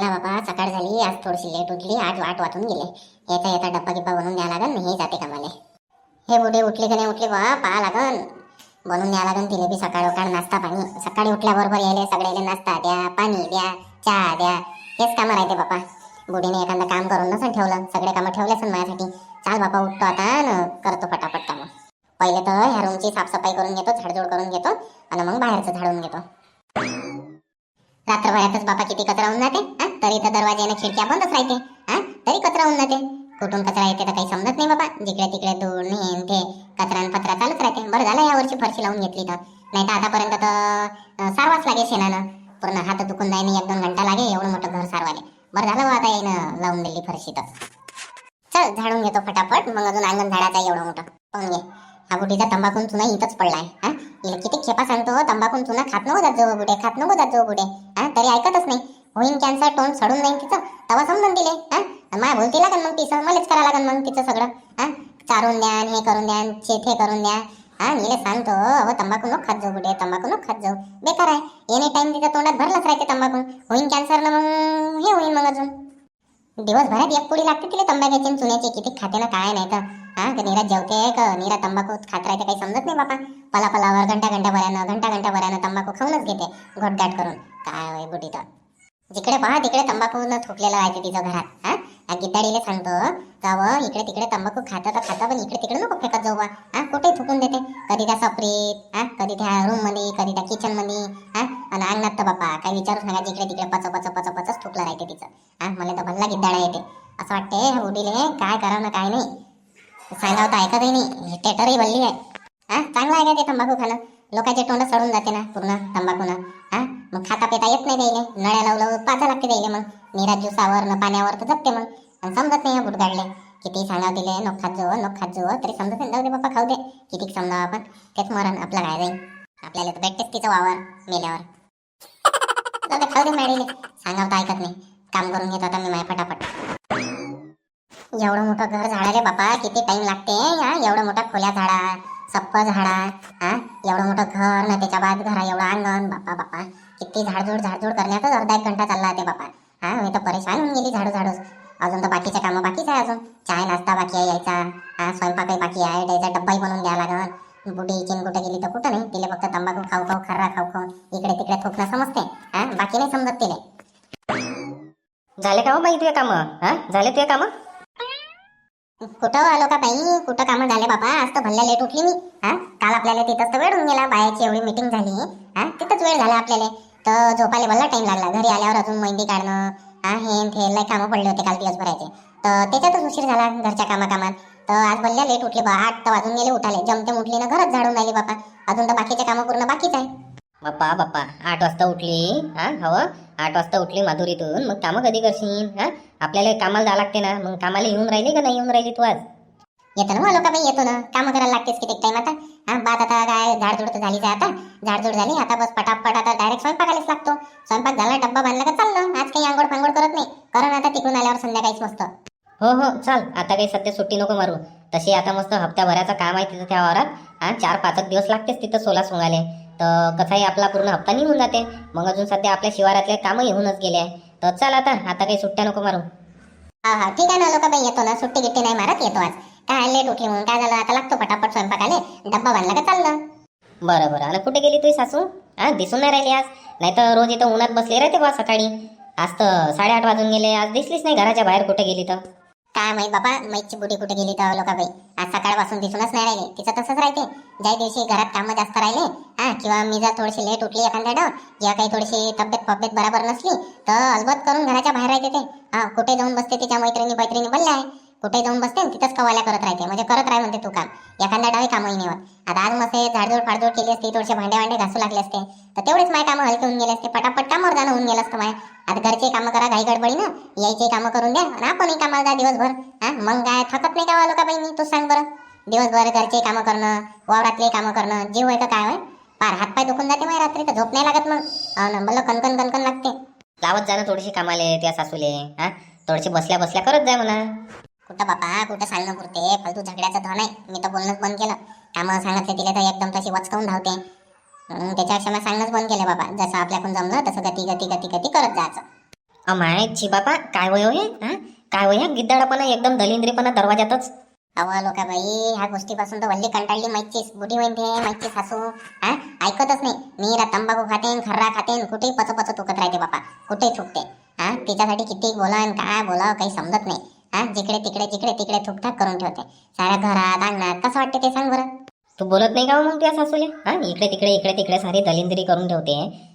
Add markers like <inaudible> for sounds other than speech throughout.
झाला बाबा सकाळ झाली आज थोडीशी लेट उठली आज वाट वाचून गेले. येता येता डब्बा गिब्बा बनवून द्या लागन हे जाते कामाले. हे बुढे उठले का नाही उठले बा पहा लागन. बनवून द्या लागन तिले बी सकाळ उकाळ नाश्ता पाणी. सकाळी उठल्याबरोबर यायले सगळ्याले नाश्ता द्या पाणी द्या चहा द्या. हेच कामं राहते बापा. बुढीने एखादं काम करून नसन ठेवलं सगळे कामं ठेवले माझ्यासाठी. चाल बापा उठतो आता न करतो फटाफट कामं. पहिले तर ह्या रूमची साफसफाई करून घेतो झाडझूड करून घेतो आणि मग बाहेरचं झाडून घेतो. रात्रभरातच बापा किती कचरा होऊन जाते तरी तर दरवाजाने खिडक्या बंदच राहते हा? तरी कचरा होऊन जाते. कुठून कचरा येते तर काही समजत नाही बाबा जिकडे तिकडे धूळ ते कचरा पत्रा चालत राहते. बरं झालं या वर्षी फरशी लावून घेतली तर. नाही तर आतापर्यंत तर सारवाच लागे शेणानं. पूर्ण हात दुखून जाईन एक दोन घंटा लागे एवढं मोठं घर सारवाले. बरं झालं बा आता येईन लावून दिली फरशी तर. चल झाडून घेतो फटाफट. मग अजून अंगण झाडाचा एवढं मोठं. पाहून घे. हा बुटीचा तंबाखून चुना इथंच पडलाय हा? किती खेपा सांगतो हो, तंबाखून चुना खात नको जात जाऊ कुठे खात नको जात जाऊ कुठे हा तरी ऐकतच नाही. होईन कॅन्सर तोंड सडून जाईन तिचं. तवा समजून दिले हा. माय बोलती लागन मग तिचं मलाच करा लागन मग तिचं सगळं हा. चारून द्या आणि हे करून द्या आणि हे करून द्या. हा मी सांगतो हो, अहो तंबाखू नको खात जाऊ कुठे तंबाखू नको खात जाऊ. बेकार आहे. एनी टाइम तिच्या तोंडात भरलाच राहते तंबाखू होईन कॅन्सर ना मग हे होईन मग अजून. दिवसभरात एक पुडी लागते तिला तंबाख्याची चुन्याची. किती खाते ना काय नाही तर. हा का नीरज जेवते का? नीरा तंबाखू खात राहते काही समजत नाही बापा. पला पलावर घंटा घंटा भरानं घंटा घंटा भरानं तंबाखू खाऊनच घेते घोटघाट करून. काय होय बुटी तर जिकडे पहा तिकडे तंबाखू न थुकलेलं आहे तिचं घरात हा? गिद्दाडीला सांगतो का व इकडे तिकडे तंबाखू खातं तर खातं पण इकडे तिकडे नको फेकत जाऊ बा. हा कुठे थुकून देते. कधी त्या सपरीत हा कधी त्या रूममध्ये कधी त्या किचनमध्ये हा? आणि अंगणात तर बापा काय विचारू सांगा जिकडे तिकडे पच पच पच पचच थुकलं राहते तिचं. हा मला तर भल्ला गिद्दाडा येते. असं वाटते उडीले काय करावं ना काय नाही. सांगावं होता ऐकत नाही. टेटरही बनली आहे. हा चांगलं आहे का ते तंबाखू खाणं? लोकांचे तोंड सडून जाते ना पूर्ण तंबाखूनं. हा मग खाता पिता येत नाही त्याने नळ्या लावलं पाजा लागते त्याने मग. निरा ज्युसावर न पाण्यावर तर जगते मग. आणि समजत नाही बुट गाडले किती सांगाव दिले नको खात जो नको खात जो तरी समजत नाही. जाऊ दे बाप्पा खाऊ दे. किती समजावं आपण. तेच मरण आपलं काय जाईल आपल्याला तर भेटतेच तिचं वावर मेल्यावर. जाऊ दे खाऊ दे मॅडीले सांगावं तर ऐकत नाही. काम करून घेत आता मी माय फटाफट एवढं मोठं घर झाडाले बापा किती टाइम लागते हा? एवढं मोठ्या खोल्या झाडा सप्प झाडा हा? एवढं मोठं घर ना त्याच्या बाद घरा एवढं अंगण बापा बापा. किती झाडझूड झाडझूड करण्यातच अर्धा एक घंटा चालला ते बापा. हा मी तर परेशान होऊन गेली झाडू झाडूच अजून तर बाकीचे कामं बाकीच आहे अजून. चाय नाश्ता बाकी आहे यायचा. हा स्वयंपाकही बाकी आहे. द्यायचा डब्बाही बनवून द्यावा लागन बुडी चिन कुठे गेली तर कुठं नाही. तिला फक्त तंबाखू खाऊ खाऊ खर्रा खाऊ खाऊ. इकडे तिकडे थोकणं समजते. हा बाकी नाही समजत तिले. झाले का हो बाई तुझे कामं? हा? झाले तुझे कामं? कुठं आलो का ताई कुठं कामं झाले बाबा? आज तर भल्ल्या लेट उठली मी. हा? काल आपल्याला तिथंच तर वेळ होऊन गेला. बायाची एवढी मीटिंग झाली. हा? तिथंच वेळ झाला आपल्याला. तर झोपायला भल्ला टाइम लागला. घरी आल्यावर अजून मेहंदी काढणं हा? हे न ते लय कामं पडले होते काल दिवसभराचे. तर त्याच्यातच उशीर झाला घरच्या कामाकामात. तर आज भल्ल्या लेट उठले बा. आठ तर वाजून गेले उठाले जमते उठली ना घरच झाडून राहिली बापा अजून तर बाकीचे कामं पूर्ण बाकीच आहे. बाप्पा बाप्पा आठ वाजता उठली. हा हवं आठ वाजता उठली माधुरीतून. मग कामं कधी करशील? हा? आपल्याला कामाला जावं लागते ना. मग कामाला येऊन राहिली का नाही येऊन राहिली तू आज? येतो ना हो, आलो बाई येतो ना. कामं करायला लागतेच किती टाइम आता? हा बात आता काय झाडझूड तर झालीच आहे आता. झाडझूड झाली आता बस पटापट आता डायरेक्ट स्वयंपाकालाच लागतो. स्वयंपाक झाला डब्बा बांधला का चाललं आज काही आंघोळ फांगोळ करत नाही. कारण आता तिकडून आल्यावर संध्याकाळीच मस्त. हो हो चाल. आता काही सध्या सुट्टी नको मारू. तशी आता मस्त हप्त्याभराचं काम आहे तिथं त्या वारात हा चार पाच दिवस लागतेच तिथं सोला सोंगाले तर कसाही आपला पूर्ण हप्ता निघून जाते. मग अजून सध्या आपल्या शिवारातले कामं येऊनच गेले आहे. तर चाल आता आता काही सुट्ट्या नको मारू. हा हा ठीक आहे ना लोक बाई येतो ना. सुट्टी गिट्टी नाही मारत येतो आज. काय लेट उठली म्हणून काय झालं? आता लागतो पटापट स्वयंपाकाले. डब्बा बांधला का चाललं? बरं बरं. आणि कुठे गेली तुझी सासू? हा दिसून नाही राहिली आज. नाही तर रोज इथं उन्हात बसली राहते बा सकाळी. आज तर साडेआठ वाजून गेले. आज दिसलीच नाही घराच्या बाहेर कुठे गेली तर. काय माहीत बाबा मैची बुटी कुठे गेली तर लोका बाई आज सकाळपासून दिसूनच नाही राहिले. तिचं तसंच राहते. ज्या दिवशी घरात कामं जास्त राहिले हा किंवा मी जर थोडीशी लेट उठली एखाद्या डाव या काही थोडीशी तब्येत पब्येत बरोबर नसली तर अलबत करून घराच्या बाहेर राहते ते. हा कुठे जाऊन बसते तिच्या मैत्रिणी मैत्रिणी बनल्या आहे. कुठे जाऊन बसते तिथंच कवाल्या करत राहते. म्हणजे करत राह म्हणते तू काम. एखाद्या डावी कामही नाही होत. आता आज मस्त झाडजोड फाडजोड केली असती थोडेसे भांडे भांडे घासू लागले असते. तर तेवढेच माझे कामं हलके होऊन गेले असते. पटापट कामावर जाणं होऊन गेलं असतं माय. आता घरचे कामं करा घाई गडबडी ना. यायचे कामं करून द्या. आणि आपणही कामाला जा दिवसभर. हा? मग काय थकत नाही का का बहिणी? तू सांग बरं. दिवसभर घरचे कामं करणं वावरातले कामं करणं जीव आहे का काय होय? पार हातपाय दुखून जाते माय रात्री. तर झोप नाही लागत मग. हो ना मला कणकण कणकण लागते. लावत जाणं थोडीशी कामाले त्या सासूले. हा? थोडीशी बसल्या बसल्या करत जाय म्हणा. कुठं बापा कुठं सांगणं पुरते? फालतू झगड्याचं धन आहे. मी तर बोलणंच बंद केलं. कामं सांगितले तिला तर एकदम तशी वचकावून धावते. त्याच्यापेक्षा मी सांगणंच बंद केलं बाबा जसं आपल्याकडून जमलं तसं गती गती गती गती करत जायचं. अमाय ची बापा काय वय हो हे? काय वय गिद्दाडापणा एकदम दलिंद्रीपणा दरवाजातच अव लोका बाई ह्या गोष्टीपासून तर वल्ली कंटाळली माहितीच. बुढी म्हणते माहिती सासू हा? ऐकतच नाही. मी रा तंबाखू खातेन खर्रा खातेन कुठेही पच पच तुकत राहते बापा. कुठेही थुकते. हा? तिच्यासाठी किती बोला आणि काय बोलावं काही समजत नाही. हा जिकडे तिकडे जिकडे तिकडे थुकथाक करून ठेवते. साऱ्या घरात अंगणात कसं वाटते ते सांग बरं. तू बोलत नाही का हो मग तुझ्या सासूले? हा इकडे तिकडे इकडे तिकडे सारी दलिंद्री करून ठेवते.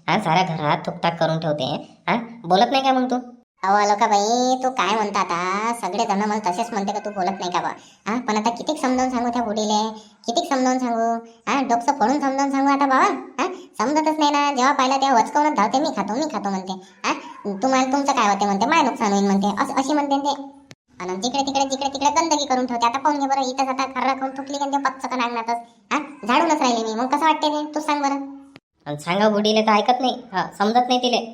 हा साऱ्या घरात थुकताक करून ठेवते. हा बोलत नाही का मग तू? अहो लोका बाई तू काय म्हणता आता? सगळे जण मला तसेच म्हणते का तू बोलत नाही का बा? हा पण आता कितीक समजावून सांगू त्या बुडीले कितीक समजावून सांगू? हा डोकं फोडून समजावून सांगू आता बाबा? हा समजतच नाही ना. जेव्हा पाहिलं तेव्हा वचकवूनच धावते मी खातो मी खातो म्हणते. हा तुम्हाला तुमचं काय होते म्हणते? माय नुकसान होईल म्हणते. असं अशी म्हणते ते. आणि जिकडे तिकडे जिकडे तिकडे गंदगी करून ठेवते. आता पाहून घे बरं इथंच आता खर्रा खाऊन थुकली का ते पच्चकन अंगणातच हा? झाडूनच राहिले मी. मग कसं वाटते ते? तू सांग बरं. आणि सांगा बुडीले तर ऐकत नाही. हा समजत नाही तिले.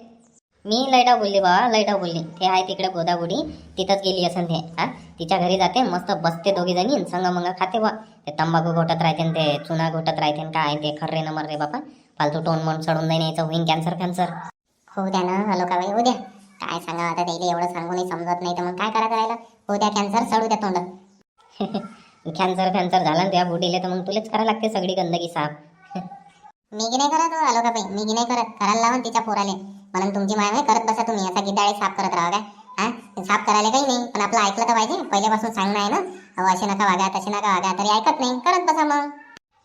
मी लैडा बोलली बाबा लैडा बोलली. ते आहे तिकडे गोदा बुडी तिथंच गेली असन ते हा? तिच्या घरी जाते मस्त बसते दोघी जणी संग मंग खाते बा. ते तंबाखू घोटत राहते ते चुना घोटत राहते काय ते खर्रे न मर्रे बापा. फालतू टोन मोन चढून नाही यायचं होईन कॅन्सर कॅन्सर होऊ द्या ना हलो का बाई होऊ द्या. काय सांगा आता त्याला एवढं सांगूनही समजत नाही तर मग काय करायचं राहिलं? होऊ द्या कॅन्सर सडू द्या तोंड कॅन्सर फॅन्सर झाला ना त्या बुडीले तर मग तुलेच करायला लागते सगळी गंदगी साफ. <laughs> मी की नाही करत हो, आलो का बाई? मी की नाही करत? करायला लावून तिच्या पोराले. म्हणून तुमची माय माय करत बसा तुम्ही. असा गिदाळे साफ करत राहा काय? हा? साफ करायला काही नाही पण आपलं ऐकलं तर पाहिजे. पहिल्यापासून सांगणं आहे ना. अहो असे नका वागा तसे नका वागा. तरी ऐकत नाही. करत बसा मग.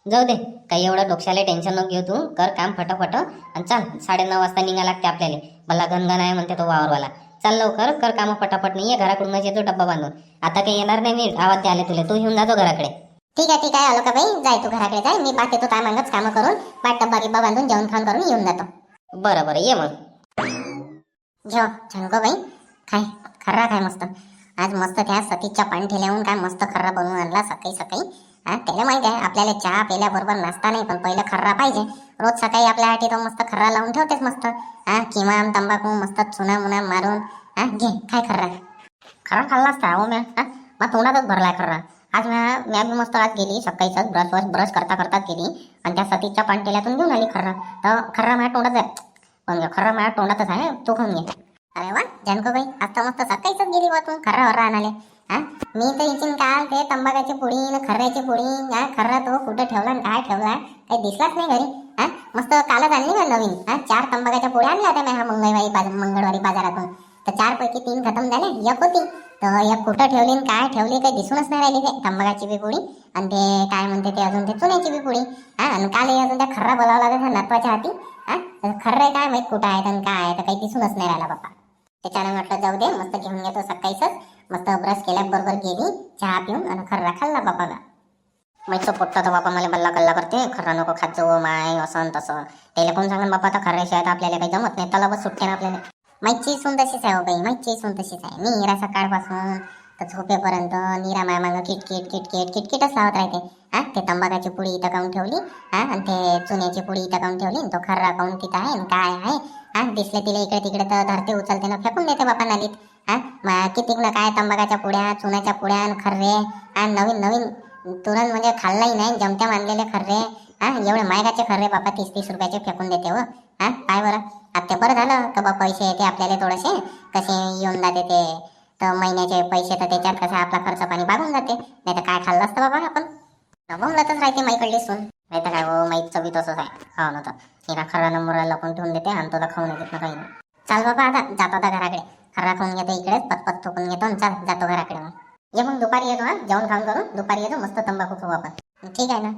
जाऊ दे काही एवढं डोक्याला टेन्शन नको घेऊ तू. कर काम फटाफट आणि चाल. साडेनऊ वाजता निघा लागते आपल्याला. मला गणगण आहे म्हणते तो वावरवाला. चाल लवकर कर काम फटाफट. नाही ये घराकडूनच येतो डब्बा बांधून. आता काही येणार नाही मी. ते आले तुले. तू घेऊन जातो घराकडे. ठीक आहे ठीक आहे. आलो का बाई? जाय तू घराकडे जाय. मी पाहते तू काय मागच कामं करून बाट डब्बा गिब्बा बांधून जेवण खाऊन करून येऊन जातो. बरं बरं. ये मग. जेव झणको बाई. खाय. खर्रा खाय मस्त. आज मस्त त्या सतीच्या पाणठेल्याहून काय मस्त खर्रा बनवून आणला सकाळी सकाळी. हा त्याला माहीत आहे आपल्याला चहा प्यायल्याबरोबर नाश्ता नाही पण पहिलं खर्रा पाहिजे. रोज सकाळी आपल्यासाठी तो मस्त खर्रा लावून ठेवतेस मस्त. हा किमान तंबाखू मस्त चुना मुना मारून. हा घे काय खर्रा. खर्रा खाल्ला असता हो म्या हा मग तोंडातच भरलाय खर्रा. आज मॅ म्या बी मस्त आज गेली सकाळीच ब्रश वॉश ब्रश करता करताच गेली. आणि त्या सतीच्या पाणटेल्यातून घेऊन आली खर्रा. तर खर्रा माझ्या तोंडात आहे पण खर्रा माझ्या तोंडातच आहे तो खाऊन घे. अरे वा जानकोबाई आता मस्त सकाळीच गेली बा तू खर्रा वर्रा आणाले हा? मी तर इचिन काल ते तंबाखाची पुडी न खर्राची पुडी हा? खर्रा तो कुठं ठेवला आणि काय ठेवला? काही दिसलाच नाही घरी हा? मस्त कालच आणली ना नवीन? हा? चार तंबाखाच्या पुड्या आणल्या होत्या मी हा मंगळवारी बाज मंगळवारी बाजारातून. तर चार पैकी तीन खतम झाले एक होती. तर एक कुठं ठेवली आणि काय ठेवली काही दिसूनच नाही राहिली ते तंबाखाची बी पुडी आणि ते काय म्हणते ते अजून ते चुन्याची बी पुडी हा? आणि काल अजून त्या खर्रा बोलावं लागत त्या नातवाच्या हाती. हा? खर्रे काय माहीत कुठं आहे आणि काय आहे तर काही दिसूनच नाही राहिला बाबा त्याच्यानं म्हटलं जाऊ दे मस्त घेऊन येतो सकाळीच मस्त ब्रश केल्याबरोबर गेली चहा पिऊन आणि खर्रा खाल्ला बापाला मैचं पोट्टा तर बापा मला बल्ला कल्ला करते खर्रा नको खात जाऊ माय असं तसं. त्याला कोण सांगून बाबा आता खर्राशिवाय तर आपल्याला काही जमत नाही त्याला बस सुटते ना आपल्याला. माहिती सून तशीच आहे हो बाई माहिती सून तशीच आहे. नीरा सकाळपासून तर झोपेपर्यंत नीरा माय मागं किटकिट किटकिट किटकिटच लावत राहते. हा ते तंबाखाची पुडी इथं काऊन ठेवली? हा आणि ते चुन्याची पुडी इथं काऊन ठेवली? तो खर्रा काऊन तिथं आहे आणि काय आहे? हा दिसले तिला इकडे तिकडे तर धरते उचलते ना फेकून देते बापा नालीत हा मग कितीक ना काय तंबाखाच्या पुड्या चुन्याच्या पुड्या आणि खर्रे. आणि नवीन नवीन तुरंत म्हणजे खाल्लाही नाही जमत्या मानलेले खर्रे. हा एवढे मायकाचे खर्रे बापा तीस तीस रुपयाचे फेकून देते हो. हा काय बरं. आता ते बरं झालं का बा पैसे येते आपल्याला थोडेसे? कसे येऊन जाते ते? तर महिन्याचे पैसे तर त्याच्यात कसं आपला खर्च पाणी भागून जाते. नाही तर काय खाल्लं असतं बाबा आपण? बोंबलतच राहते माईकडली सून. नाही तर काय हो माईचं चवी तसंच आहे. खा ना तर हिरा खरा नंबर लपून ठेवून देते आणि तुला खाऊन येत ना काही नाही. चाल बाबा आता जातो आता घराकडे. खरा खाऊन घेतो इकडेच पतपत थोकून घेतो आणि चाल जातो घराकडे मग. ये मग दुपारी येतो हा. जेवण खाऊन करून दुपारी येतो मस्त तंबाखू खाऊ आपण. ठीक आहे ना?